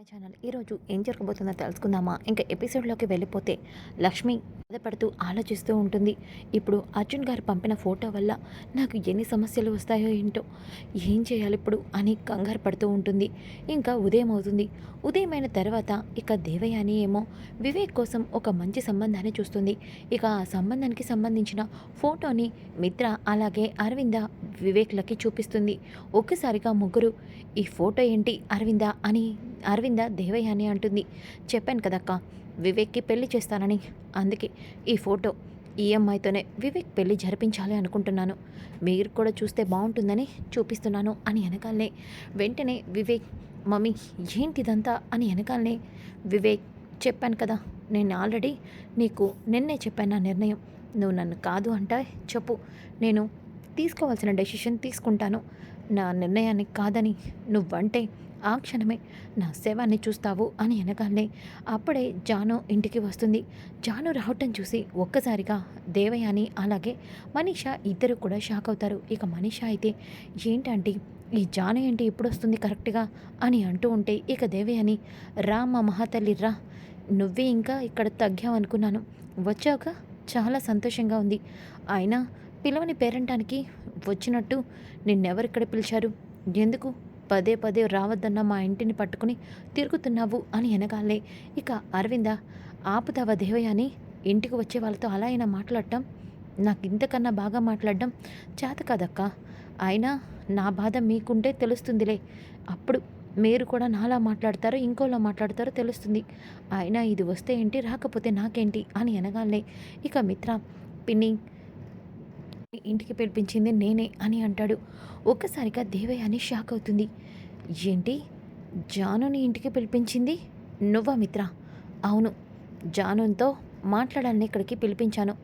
My channel ఈరోజు ఏం జరగబోతుందో తెలుసుకుందామా? ఇంకా ఎపిసోడ్లోకి వెళ్ళిపోతే లక్ష్మి బాధపడుతూ ఆలోచిస్తూ ఉంటుంది. ఇప్పుడు అర్జున్ గారు పంపిన ఫోటో వల్ల నాకు ఎన్ని సమస్యలు వస్తాయో ఏంటో ఏం చేయాలి ఇప్పుడు అని కంగారు పడుతూ ఉంటుంది. ఇంకా ఉదయం అవుతుంది. ఉదయమైన తర్వాత ఇక దేవయాని ఏమో వివేక్ కోసం ఒక మంచి సంబంధాన్ని చూస్తుంది. ఇక ఆ సంబంధానికి సంబంధించిన ఫోటోని మిత్ర అలాగే అరవింద వివేక్లకి చూపిస్తుంది. ఒక్కసారిగా ముగ్గురు ఈ ఫోటో ఏంటి అరవింద? అని అరవింద్ దేవయాని అంటుంది. చెప్పాను కదక్క వివేక్కి పెళ్ళి చేస్తానని. అందుకే ఈ ఫోటో ఈఎంఐతోనే వివేక్ పెళ్ళి జరిపించాలి అనుకుంటున్నాను. మీరు కూడా చూస్తే బాగుంటుందని చూపిస్తున్నాను అని వెనకాలనే వెంటనే వివేక్ మమ్మీ ఏంటిదంతా? అని వెనకాలనే వివేక్ చెప్పాను కదా నేను ఆల్రెడీ నీకు నిన్నే చెప్పాను నా నిర్ణయం. నువ్వు నన్ను కాదు అంటే చెప్పు. నేను తీసుకోవాల్సిన డెసిషన్ తీసుకుంటాను. నా నిర్ణయాన్ని కాదని నువ్వంటే ఆ క్షణమే నా శవాన్ని చూస్తావు అని అనగానే అప్పుడే జాను ఇంటికి వస్తుంది. జాను రావటం చూసి ఒక్కసారిగా దేవయాని అలాగే మనీష ఇద్దరు కూడా షాక్ అవుతారు. ఇక మనీష అయితే ఏంటంటే ఈ జాను ఏంటి ఎప్పుడు వస్తుంది కరెక్ట్గా? అని అంటూ ఉంటే ఇక దేవయాని రా మా మహాతల్లి రా. నువ్వే ఇంకా ఇక్కడ తగ్గావనుకున్నాను. వచ్చాక చాలా సంతోషంగా ఉంది. అయినా పిలవని పేరంటానికి వచ్చినట్టు నిన్నెవరు ఇక్కడ పిలిచారు? ఎందుకు? పదే పదే రావద్దన్న మా ఇంటిని పట్టుకుని తిరుగుతున్నావు అని వెనకాలే ఇక అరవింద ఆపుతావా దేవయాని? ఇంటికి వచ్చే వాళ్ళతో అలా అయినా మాట్లాడటం? నాకు ఇంతకన్నా బాగా మాట్లాడడం చేత కాదక్కా. అయినా నా బాధ మీకుంటే తెలుస్తుందిలే. అప్పుడు మీరు కూడా నాలా మాట్లాడతారో ఇంకోలా మాట్లాడతారో తెలుస్తుంది. అయినా ఇది వస్తే ఏంటి రాకపోతే నాకేంటి అని అనగానే ఇక మిత్ర పిన్ని ఇంటికి పిలిపించింది నేనే అని అంటాడు. ఒక్కసారిగా దేవయాని షాక్ అవుతుంది. ఏంటి? జానుని ఇంటికి పిలిపించింది నువ్వా మిత్ర? అవును జానుతో మాట్లాడాలని ఇక్కడికి పిలిపించాను.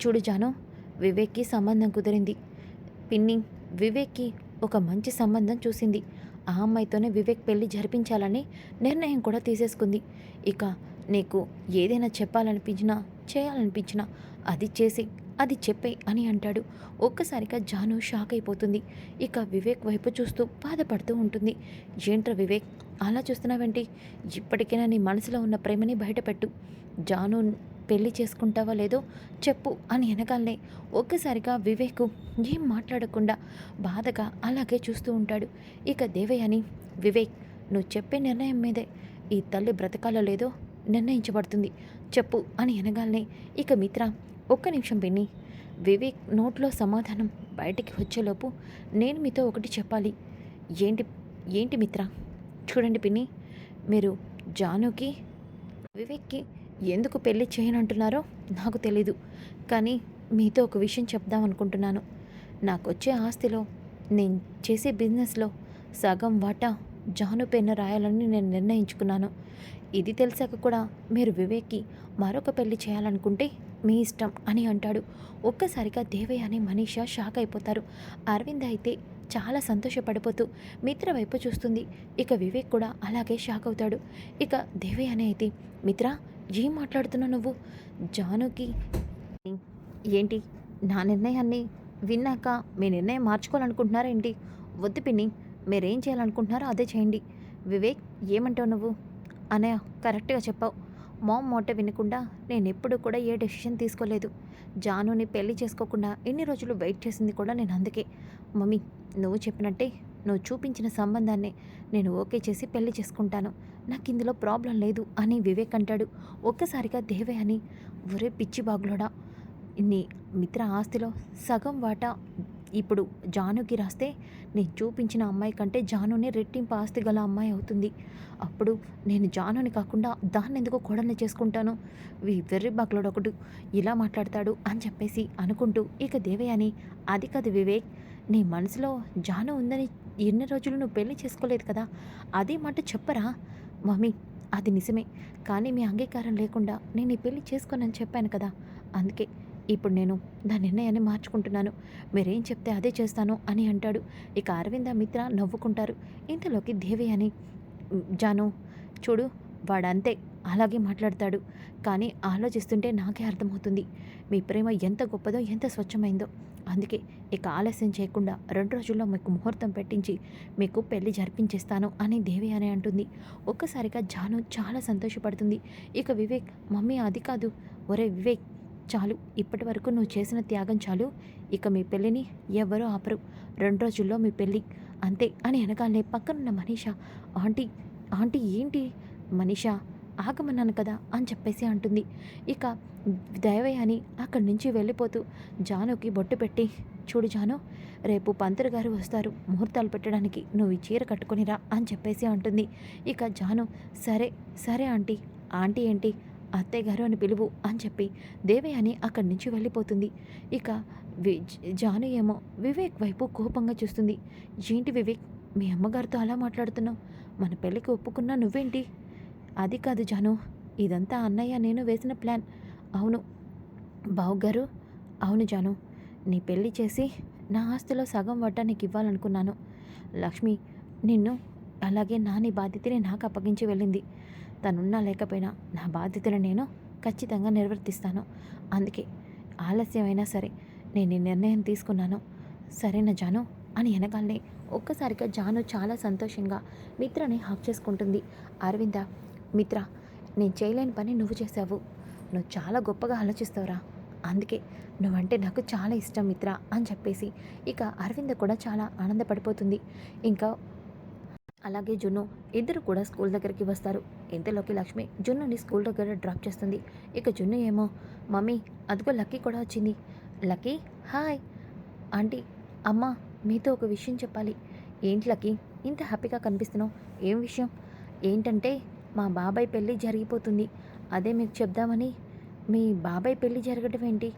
చూడు జాను వివేక్కి సంబంధం కుదిరింది. పిన్ని వివేక్కి ఒక మంచి సంబంధం చూసింది. ఆ అమ్మాయితోనే వివేక్ పెళ్ళి జరిపించాలని నిర్ణయం కూడా తీసేసుకుంది. ఇక నీకు ఏదైనా చెప్పాలనిపించినా చేయాలనిపించినా అది చేసి అది చెప్పే అని అంటాడు. ఒక్కసారిగా జాను షాక్ అయిపోతుంది. ఇక వివేక్ వైపు చూస్తూ బాధపడుతూ ఉంటుంది. ఏంట్రా వివేక్ అలా చూస్తున్నావేంటి? ఇప్పటికైనా నీ మనసులో ఉన్న ప్రేమని బయటపెట్టు. జాను పెళ్ళి చేసుకుంటావా లేదో చెప్పు అని వెనకాలనే ఒక్కసారిగా వివేక్ ఏం మాట్లాడకుండా బాధగా అలాగే చూస్తూ ఉంటాడు. ఇక దేవయాని వివేక్ నువ్వు చెప్పే నిర్ణయం మీదే. ఈ తల్లి బ్రతకాలో లేదో నిర్ణయించబడుతుంది. చెప్పు అని అనగానే ఇక మిత్ర ఒక్క నిమిషం పిన్ని వివేక్ నోట్లో సమాధానం బయటికి వచ్చేలోపు నేను మీతో ఒకటి చెప్పాలి. ఏంటి ఏంటి మిత్ర? చూడండి పిన్ని మీరు జానుకి వివేక్కి ఎందుకు పెళ్ళి చేయనంటున్నారో నాకు తెలీదు. కానీ మీతో ఒక విషయం చెప్దాం అనుకుంటున్నాను. నాకు వచ్చే ఆస్తిలో నేను చేసే బిజినెస్లో సగం వాటా జాను పెన్న రాయాలని నేను నిర్ణయించుకున్నాను. ఇది తెలిసాక కూడా మీరు వివేక్కి మరొక పెళ్ళి చేయాలనుకుంటే మీ ఇష్టం అని అంటాడు. ఒక్కసారిగా దేవయ్య అనే మనీష షాక్ అయిపోతారు. అరవింద్ అయితే చాలా సంతోషపడిపోతూ మిత్ర వైపు చూస్తుంది. ఇక వివేక్ కూడా అలాగే షాక్ అవుతాడు. ఇక దేవయ్య అని అయితే మిత్ర ఏం మాట్లాడుతున్నావు నువ్వు? జానుకి ఏంటి నా నిర్ణయాన్ని విన్నాక మీ నిర్ణయం మార్చుకోవాలనుకుంటున్నారా ఏంటి వద్దు పిన్ని మీరేం చేయాలనుకుంటున్నారో అదే చేయండి. వివేక్ ఏమంటావు నువ్వు? అనే కరెక్ట్గా చెప్పావు. మామ్ మాట వినకుండా నేను ఎప్పుడు కూడా ఏ డెసిషన్ తీసుకోలేదు. జానుని పెళ్ళి చేసుకోకుండా ఎన్ని రోజులు వెయిట్ చేసింది కూడా నేను అందుకే. మమ్మీ నువ్వు చెప్పినట్టే నువ్వు చూపించిన సంబంధాన్ని నేను ఓకే చేసి పెళ్ళి చేసుకుంటాను. నాకు ఇందులో ప్రాబ్లం లేదు అని వివేక్ అంటాడు. ఒక్కసారిగా దేవే అని ఒరే పిచ్చి బాగులోడా నీ మిత్ర ఆస్తిలో సగం వాటా ఇప్పుడు జానుకి రాస్తే నేను చూపించిన అమ్మాయి కంటే జానునే రెట్టింపు ఆస్తి గల అమ్మాయి అవుతుంది. అప్పుడు నేను జానుని కాకుండా దాన్ని ఎందుకు కోడల్ని చేసుకుంటాను? వీ వెర్రి ఒకడు ఇలా మాట్లాడతాడు అని చెప్పేసి అనుకుంటూ ఇక దేవయాని అది కాదు వివేక్ నీ మనసులో జాను ఉందని ఎన్ని రోజులు నువ్వు పెళ్ళి చేసుకోలేదు కదా? అదే మాట చెప్పరా? మమ్మీ అది నిజమే. కానీ మీ అంగీకారం లేకుండా నేను ఈ పెళ్ళి చేసుకోనని చెప్పాను కదా? అందుకే ఇప్పుడు నేను నా నిర్ణయాన్ని మార్చుకుంటున్నాను. మీరేం చెప్తే అదే చేస్తాను అని అంటాడు. ఇక అరవింద మిత్ర నవ్వుకుంటారు. ఇంతలోకి దేవి అని జాను చూడు వాడంతే అలాగే మాట్లాడతాడు. కానీ ఆలోచిస్తుంటే నాకే అర్థమవుతుంది. మీ ప్రేమ ఎంత గొప్పదో ఎంత స్వచ్ఛమైందో. అందుకే ఇక ఆలస్యం చేయకుండా రెండు రోజుల్లో మీకు ముహూర్తం పెట్టించి మీకు పెళ్ళి జరిపించేస్తాను అని దేవి అని అంటుంది. ఒక్కసారిగా జాను చాలా సంతోషపడుతుంది. ఇక వివేక్ మమ్మీ అది కాదు. ఒరే వివేక్ చాలు. ఇప్పటి వరకు నువ్వు చేసిన త్యాగం చాలు. ఇక మీ పెళ్ళిని ఎవరూ ఆపరు. రెండు రోజుల్లో మీ పెళ్ళి. అంతే అని అనగానే పక్కనున్న మనీష ఆంటీ ఆంటీ ఏంటి? మనీష ఆగమన్నాను కదా అని చెప్పేసి అంటుంది. ఇక దయవయ్య అని అక్కడి నుంచి వెళ్ళిపోతూ జానుకి బొట్టు పెట్టి చూడు జాను రేపు పంతులు గారు వస్తారు ముహూర్తాలు పెట్టడానికి. నువ్వు ఈ చీర కట్టుకునిరా అని చెప్పేసి అంటుంది. ఇక జాను సరే సరే ఆంటీ. ఆంటీ ఏంటి? అత్తయ్య గారు అని పిలువు అని చెప్పి దేవయాని అని అక్కడి నుంచి వెళ్ళిపోతుంది. ఇక వి జాను ఏమో వివేక్ వైపు కోపంగా చూస్తుంది. ఏంటి వివేక్ మీ అమ్మగారితో అలా మాట్లాడుతున్నావు? మన పెళ్ళికి ఒప్పుకున్నా నువ్వేంటి? అది కాదు జాను ఇదంతా అన్నయ్య నేను వేసిన ప్లాన్. అవును. బావుగారు అవును జాను నీ పెళ్ళి చేసి నా ఆస్తిలో సగం వడ్డా నీకు ఇవ్వాలనుకున్నాను. లక్ష్మి నిన్ను అలాగే నా నీ బాధ్యతని నాకు అప్పగించి వెళ్ళింది. తనున్నా లేకపోయినా నా బాధ్యతను నేను ఖచ్చితంగా నిర్వర్తిస్తాను. అందుకే ఆలస్యమైనా సరే నేను ఈ నిర్ణయం తీసుకున్నాను. సరేనా జాను? అని వెనకాలనే ఒక్కసారిగా జాను చాలా సంతోషంగా మిత్రని హాక్ చేసుకుంటుంది. అరవింద మిత్ర నేను చేయలేని పని నువ్వు చేసావు నువ్వు చాలా గొప్పగా ఆలోచిస్తావురా. అందుకే నువ్వంటే నాకు చాలా ఇష్టం మిత్ర అని చెప్పేసి ఇక అరవింద కూడా చాలా ఆనందపడిపోతుంది. ఇంకా అలాగే జున్ను ఇద్దరు కూడా స్కూల్ దగ్గరికి వస్తారు. ఇంతలోకి లక్ష్మి జున్నుని స్కూల్ దగ్గర డ్రాప్ చేస్తుంది. ఇక జున్ను ఏమో మమ్మీ అదిగో లక్కీ కూడా వచ్చింది. Lucky hi. ఆంటీ అమ్మ మీతో ఒక విషయం చెప్పాలి. ఏంటి లక్కీ ఇంత హ్యాపీగా కనిపిస్తున్నావు? ఏం విషయం? ఏంటంటే మా బాబాయ్ పెళ్ళి జరిగిపోతుంది. అదే మీకు చెప్దామని. మీ బాబాయ్ పెళ్ళి జరగడం ఏంటి?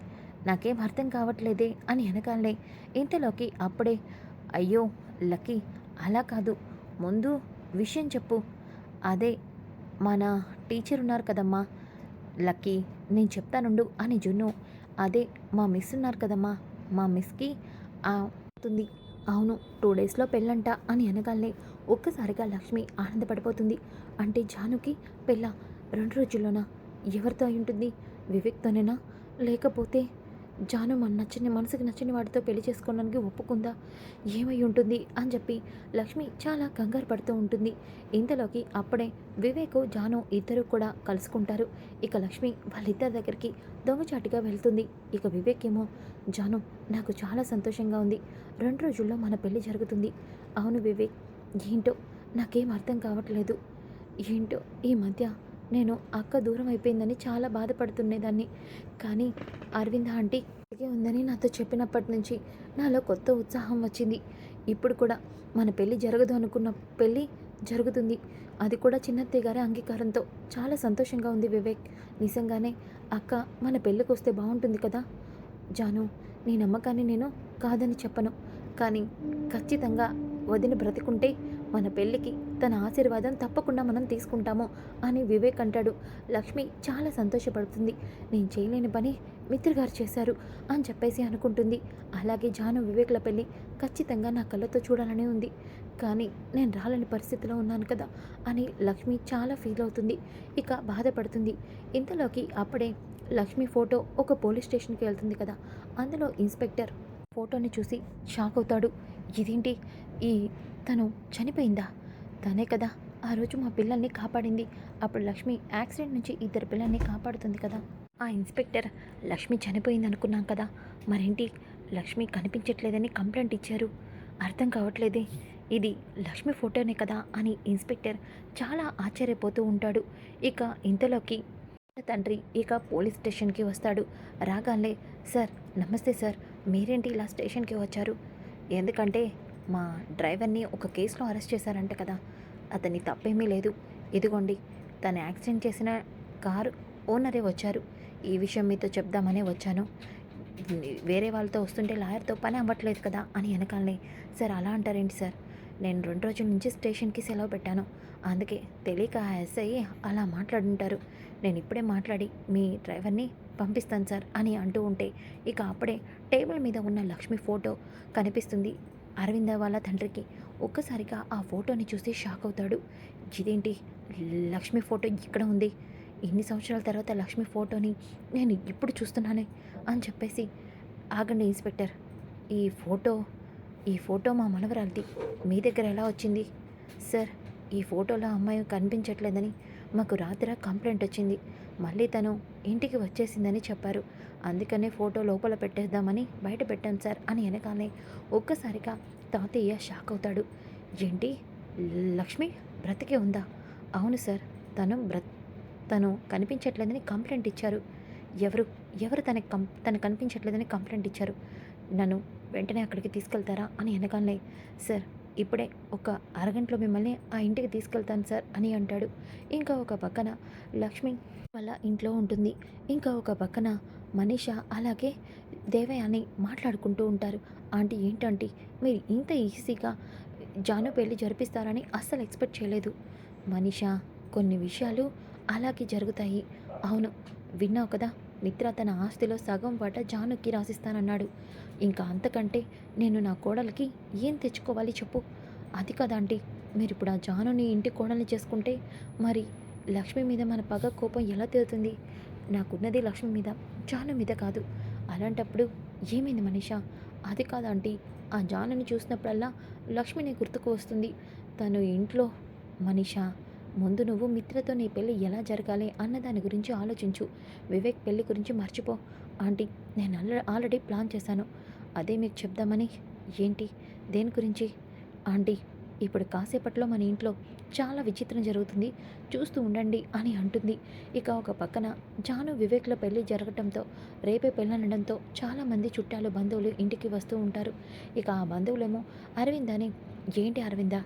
నాకేం అర్థం కావట్లేదే అని వెనకాలనే ఇంతలోకి అప్పుడే అయ్యో లక్కీ అలా కాదు. ముందు విషయం చెప్పు. అదే మన టీచర్ ఉన్నారు కదమ్మా. లక్కీ నేను చెప్తానుండు అని జున్ను. అదే మా మిస్ ఉన్నారు కదమ్మా. మా మిస్కి అవుతుంది. అవును టూ డేస్లో పెళ్ళంట అని అనగానే ఒక్కసారిగా లక్ష్మి ఆనందపడిపోతుంది. అంటే జానుకి పెళ్ళ రెండు రోజుల్లోనా? ఎవరితో అయి ఉంటుంది వివేక్తోనేనా? లేకపోతే జాను మన నచ్చని మనసుకు నచ్చని వాడితో పెళ్ళి చేసుకోవడానికి ఒప్పుకుందా? ఏమై ఉంటుంది? అని చెప్పి లక్ష్మి చాలా కంగారు పడుతూ ఉంటుంది. ఇంతలోకి అప్పుడే వివేకు జాను ఇద్దరు కూడా కలుసుకుంటారు. ఇక లక్ష్మి వాళ్ళిద్దరి దగ్గరికి దొంగచాటిగా వెళ్తుంది. ఇక వివేక్ ఏమో జాను నాకు చాలా సంతోషంగా ఉంది. రెండు రోజుల్లో మన పెళ్ళి జరుగుతుంది. అవును వివేక్ ఏంటో? నాకేం అర్థం కావట్లేదు. ఏంటో? ఈ మధ్య నేను అక్క దూరం అయిపోయిందని చాలా బాధపడుతుండేదాన్ని. కానీ అరవింద ఆంటీ ఇలాగే ఉందని నాతో చెప్పినప్పటి నుంచి నాలో కొత్త ఉత్సాహం వచ్చింది. ఇప్పుడు కూడా మన పెళ్ళి జరగదు అనుకున్న పెళ్ళి జరుగుతుంది. అది కూడా చిన్నత్తయ్య గారి అంగీకారంతో. చాలా సంతోషంగా ఉంది వివేక్. నిజంగానే అక్క మన పెళ్ళికి వస్తే బాగుంటుంది కదా? జాను నీ నమ్మకాన్ని నేను కాదని చెప్పను. కానీ ఖచ్చితంగా వదిన బ్రతికుంటే మన పెళ్ళికి తన ఆశీర్వాదం తప్పకుండా మనం తీసుకుంటాము అని వివేక్ అంటాడు. లక్ష్మి చాలా సంతోషపడుతుంది. నేను చేయలేని పని మిత్రగారు చేశారు అని చెప్పేసి అనుకుంటుంది. అలాగే జాను వివేక్ల పెళ్ళి ఖచ్చితంగా నా కళ్ళతో చూడాలని ఉంది. కానీ నేను రాలేని పరిస్థితిలో ఉన్నాను కదా అని లక్ష్మి చాలా ఫీల్ అవుతుంది. ఇక బాధపడుతుంది. ఇంతలోకి అప్పుడే లక్ష్మి ఫోటో ఒక పోలీస్ స్టేషన్కి వెళ్తుంది కదా. అందులో ఇన్స్పెక్టర్ ఫోటోని చూసి షాక్ అవుతాడు. ఇదేంటి? ఈ తను చనిపోయిందా? తనే కదా. ఆ రోజు మా పిల్లల్ని కాపాడింది. అప్పుడు లక్ష్మి యాక్సిడెంట్ నుంచి ఇద్దరు పిల్లల్ని కాపాడుతుంది కదా. ఆ ఇన్స్పెక్టర్ లక్ష్మి చనిపోయింది అనుకున్నాం కదా. మరేంటి? లక్ష్మి కనిపించట్లేదని కంప్లైంట్ ఇచ్చారు. అర్థం కావట్లేదే. ఇది లక్ష్మి ఫోటోనే కదా అని ఇన్స్పెక్టర్ చాలా ఆశ్చర్యపోతూ ఉంటాడు. ఇక ఇంతలోకి తండ్రి ఇక పోలీస్ స్టేషన్కి వస్తాడు. రాగానే సార్ నమస్తే సార్. మీరేంటి ఇలా స్టేషన్కి వచ్చారు? ఎందుకంటే మా డ్రైవర్ని ఒక కేసులో అరెస్ట్ చేశారంట కదా. అతని తప్పేమీ లేదు. ఇదిగోండి తను యాక్సిడెంట్ చేసిన కారు ఓనరే వచ్చారు. ఈ విషయం మీతో చెప్దామనే వచ్చాను. వేరే వాళ్ళతో వస్తుంటే లాయర్తో పని అవ్వట్లేదు కదా అని వెనకాలనే. సార్ అలా అంటారేంటి సార్? నేను రెండు రోజుల నుంచి స్టేషన్కి సెలవు పెట్టాను. అందుకే తెలియక ఆ ఎస్ఐ అలా మాట్లాడుంటారు. నేను ఇప్పుడే మాట్లాడి మీ డ్రైవర్ని పంపిస్తాను సార్ అని అంటూ ఉంటే ఇక అప్పుడే టేబుల్ మీద ఉన్న లక్ష్మి ఫోటో కనిపిస్తుంది. అరవింద వాళ్ళ తండ్రికి ఒక్కసారిగా ఆ ఫోటోని చూసి షాక్ అవుతాడు. ఇదేంటి? లక్ష్మి ఫోటో ఇక్కడ ఉంది. ఇన్ని సంవత్సరాల తర్వాత లక్ష్మి ఫోటోని నేను ఇప్పుడు చూస్తున్నానే అని చెప్పేసి ఆగండి ఇన్స్పెక్టర్. ఈ ఫోటో ఈ ఫోటో మా మనవరాలిది. మీ దగ్గర ఎలా వచ్చింది? సార్ ఈ ఫోటోలో అమ్మాయి కనిపించట్లేదని మాకు రాత్రి కంప్లైంట్ వచ్చింది. మళ్ళీ తను ఇంటికి వచ్చేసిందని చెప్పారు. అందుకనే ఫోటో లోపల పెట్టేద్దామని బయట పెట్టాం సార్ అని వెనకాలే ఒక్కసారిగా తాతయ్య షాక్ అవుతాడు. ఏంటి? లక్ష్మి బ్రతికే ఉందా? అవును సార్ తను బ్ర తను కనిపించట్లేదని కంప్లైంట్ ఇచ్చారు. ఎవరు ఎవరు తనకి కం తను కనిపించట్లేదని కంప్లైంట్ ఇచ్చారు. నన్ను వెంటనే అక్కడికి తీసుకెళ్తారా? అని వెనకాలే సార్ ఇప్పుడే ఒక అరగంటలో మిమ్మల్ని ఆ ఇంటికి తీసుకెళ్తాను సార్ అని అంటాడు. ఇంకా ఒక పక్కన లక్ష్మి వాళ్ళ ఇంట్లో ఉంటుంది. ఇంకా ఒక పక్కన మనీష అలాగే దేవయాని మాట్లాడుకుంటూ ఉంటారు. ఆంటీ ఏంటంటే? మీరు ఇంత ఈజీగా జాను పెళ్ళి జరిపిస్తారని అస్సలు ఎక్స్పెక్ట్ చేయలేదు. మనీష కొన్ని విషయాలు అలాగే జరుగుతాయి. అవును విన్నావు కదా మిత్ర తన ఆస్తిలో సగం వాట జానుకి రాసిస్తానన్నాడు. ఇంకా అంతకంటే నేను నా కోడలికి ఏం తెచ్చుకోవాలి చెప్పు. అది కదా ఆంటీ? మీరు ఇప్పుడు ఆ జానుని ఇంటి కోడల్ని చేసుకుంటే మరి లక్ష్మి మీద మన పగ కోపం ఎలా తీరుతుంది నాకున్నది లక్ష్మి మీద. జాను మీద కాదు. అలాంటప్పుడు ఏమైంది మనీషా? అది కాదు ఆంటీ. ఆ జానుని చూసినప్పుడల్లా లక్ష్మిని గుర్తుకు వస్తుంది. తను ఇంట్లో మనీషా ముందు నువ్వు మిత్రతో నీ పెళ్ళి ఎలా జరగాలి అన్న దాని గురించి ఆలోచించు. వివేక్ పెళ్ళి గురించి మర్చిపో. ఆంటీ నేను ఆల్రెడీ ప్లాన్ చేశాను. అదే మీకు చెప్దామని. ఏంటి? దేని గురించి? ఆంటీ ఇప్పుడు కాసేపట్లో మన ఇంట్లో చాలా విచిత్రం జరుగుతుంది. చూస్తూ ఉండండి అని అంటుంది. ఇక ఒక పక్కన జాను వివేక్ల పెళ్ళి జరగటంతో రేపే పెళ్ళనడంతో చాలామంది చుట్టాలు బంధువులు ఇంటికి వస్తూ ఉంటారు. ఇక ఆ బంధువులేమో అరవింద్ అని. ఏంటి అరవింద?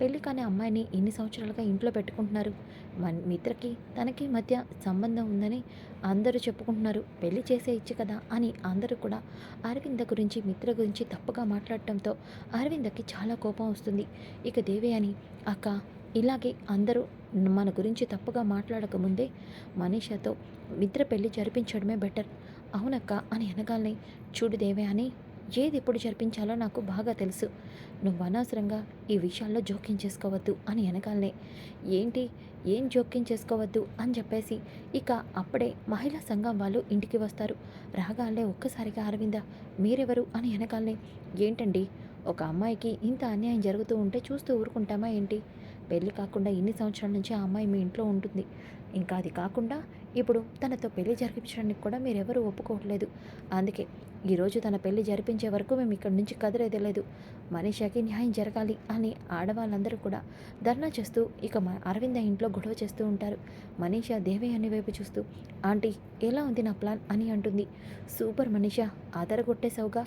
పెళ్ళి కాని అమ్మాయిని ఎన్ని సంవత్సరాలుగా ఇంట్లో పెట్టుకుంటున్నారు. మన మిత్రకి తనకి మధ్య సంబంధం ఉందని అందరూ చెప్పుకుంటున్నారు. పెళ్ళి చేసే ఇచ్చి కదా అని అందరూ కూడా అరవింద గురించి మిత్ర గురించి తప్పుగా మాట్లాడటంతో అరవిందకి చాలా కోపం వస్తుంది. ఇక దేవయాని అక్క ఇలాగే అందరూ మన గురించి తప్పుగా మాట్లాడకముందే మనీషాతో నిద్ర పెళ్ళి జరిపించడమే బెటర్. అవునక్క అని అనగానే చూడు దేవే అని ఏది ఎప్పుడు జరిపించాలో నాకు బాగా తెలుసు. నువ్వు అనవసరంగా ఈ విషయాల్లో జోక్యం చేసుకోవద్దు అని వెనకాలనే ఏంటి? ఏం జోక్యం చేసుకోవద్దు అని చెప్పేసి ఇక అప్పుడే మహిళా సంఘం వాళ్ళు ఇంటికి వస్తారు. రాగాలే ఒక్కసారిగా అరవింద మీరెవరు? అని వెనకాలనే ఏంటండి? ఒక అమ్మాయికి ఇంత అన్యాయం జరుగుతూ ఉంటే చూస్తూ ఊరుకుంటామా ఏంటి? పెళ్ళి కాకుండా ఇన్ని సంవత్సరాల నుంచి ఆ అమ్మాయి మీ ఇంట్లో ఉంటుంది. ఇంకా అది కాకుండా ఇప్పుడు తనతో పెళ్ళి జరిపించడానికి కూడా మీరెవరూ ఒప్పుకోవట్లేదు. అందుకే ఈరోజు తన పెళ్ళి జరిపించే వరకు మేము ఇక్కడి నుంచి కదిలేదే లేదు. మనీషాకి న్యాయం జరగాలి అని ఆడవాళ్ళందరూ కూడా ధర్నా చేస్తూ ఇక అరవింద ఇంట్లో గొడవ చేస్తూ ఉంటారు. మనీషా అని వైపు చూస్తూ ఆంటీ ఎలా ఉంది నా ప్లాన్? అని అంటుంది. సూపర్ మనీషా. ఆధారగొట్టేసావుగా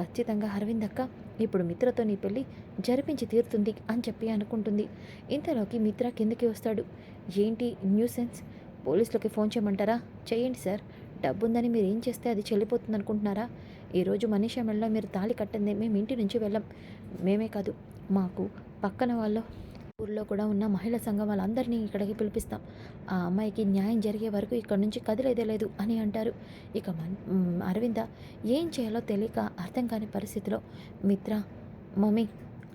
ఖచ్చితంగా అరవింద్ అక్క ఇప్పుడు మిత్రతో నీ పెళ్ళి జరిపించి తీరుతుంది అని చెప్పి అనుకుంటుంది. ఇంతలోకి మిత్ర కిందకి వస్తాడు. ఏంటి న్యూసెన్స్ పోలీసులకి ఫోన్ చేయమంటారా? చేయండి సార్. డబ్బుందని మీరు ఏం చేస్తే అది చెల్లిపోతుంది అనుకుంటున్నారా ఈరోజు మనీషా మెడలో మీరు తాళి కట్టింది మేము ఇంటి నుంచి వెళ్ళం. మేమే కాదు మాకు పక్కన వాళ్ళు ఊర్లో కూడా ఉన్న మహిళా సంఘం వాళ్ళందరినీ ఇక్కడికి పిలిపిస్తాం. ఆ అమ్మాయికి న్యాయం జరిగే వరకు ఇక్కడ నుంచి కదిలేదే లేదు అని అంటారు. ఇక మన్ అరవింద ఏం చేయాలో తెలియక అర్థం కాని పరిస్థితిలో మిత్ర మమ్మీ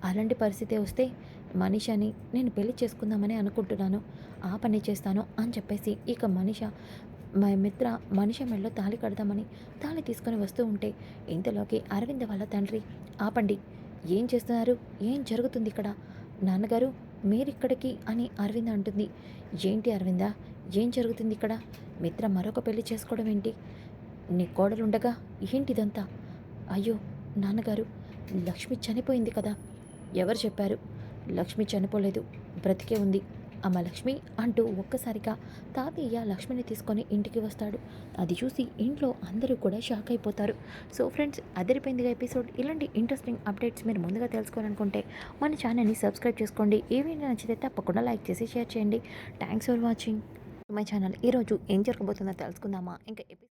అలాంటి పరిస్థితి వస్తే మనీషాని నేను పెళ్ళి చేసుకుందామని అనుకుంటున్నాను. ఆ పని చేస్తాను అని చెప్పేసి ఇక మనిష మా మిత్ర మనిషి మెడలో తాళి కడదామని తాళి తీసుకొని వస్తూ ఉంటే ఇంతలోకి అరవింద వాళ్ళ తండ్రి ఆపండి ఏం చేస్తున్నారు? ఏం జరుగుతుంది ఇక్కడ? నాన్నగారు మీరిక్కడికి అని అరవింద అంటుంది. ఏంటి అరవింద? ఏం జరుగుతుంది ఇక్కడ? మిత్ర మరొక పెళ్ళి చేసుకోవడం ఏంటి? నీ కోడలుండగా ఏంటిదంతా? అయ్యో నాన్నగారు లక్ష్మి చనిపోయింది కదా. ఎవరు చెప్పారు? లక్ష్మి చనిపోలేదు. బ్రతికే ఉంది. అమ్మ లక్ష్మి అంటూ ఒక్కసారిగా తాతయ్య లక్ష్మిని తీసుకొని ఇంటికి వస్తాడు. అది చూసి ఇంట్లో అందరూ కూడా షాక్ అయిపోతారు. సో ఫ్రెండ్స్ అదిరిపోయిందిగా ఎపిసోడ్. ఇలాంటి ఇంట్రెస్టింగ్ అప్డేట్స్ మీరు ముందుగా తెలుసుకోవాలనుకుంటే మన ఛానల్ని సబ్స్క్రైబ్ చేసుకోండి. ఏవైనా నచ్చితే తప్పకుండా లైక్ చేసి షేర్ చేయండి. Thanks for watching my channel ఈరోజు ఏం జరగబోతుందో తెలుసుకుందామా? ఇంకా ఎపి